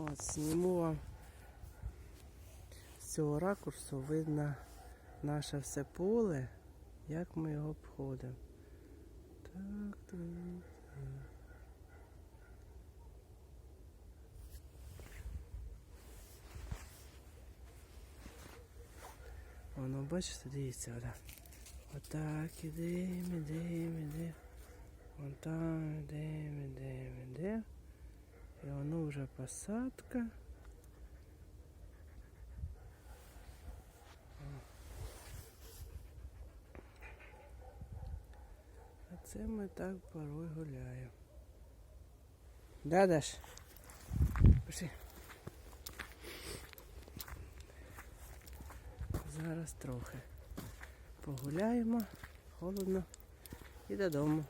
От, зніму вам з цього ракурсу видно наше все поле, як ми його обходимо. Так, так. так. Воно, бачите, дивіться, отак. Отак ідемо, ідемо, ідемо. Вон там ідемо, ідемо, ідемо. І воно вже посадка. А це ми так порой гуляємо. Да, Даш? Пиши. Зараз трохи погуляємо, холодно і додому.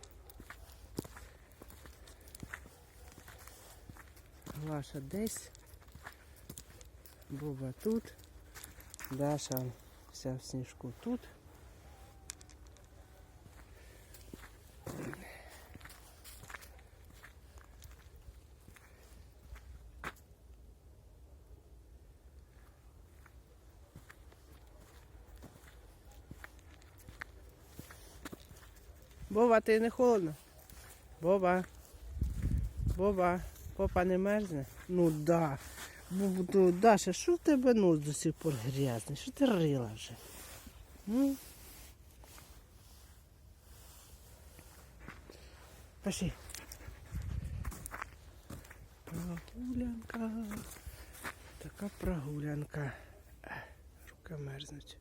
Ваша десь, Буба тут, Даша вся в сніжку тут. Боба, ти не холодно? Боба. Боба, попа не мерзне? Ну да. Бу- ну, Даша, що в тебе нос до сих пор грязний? Що ти рила вже? Ну? Пошли. Прогулянка. Така прогулянка. Рука мерзнуть.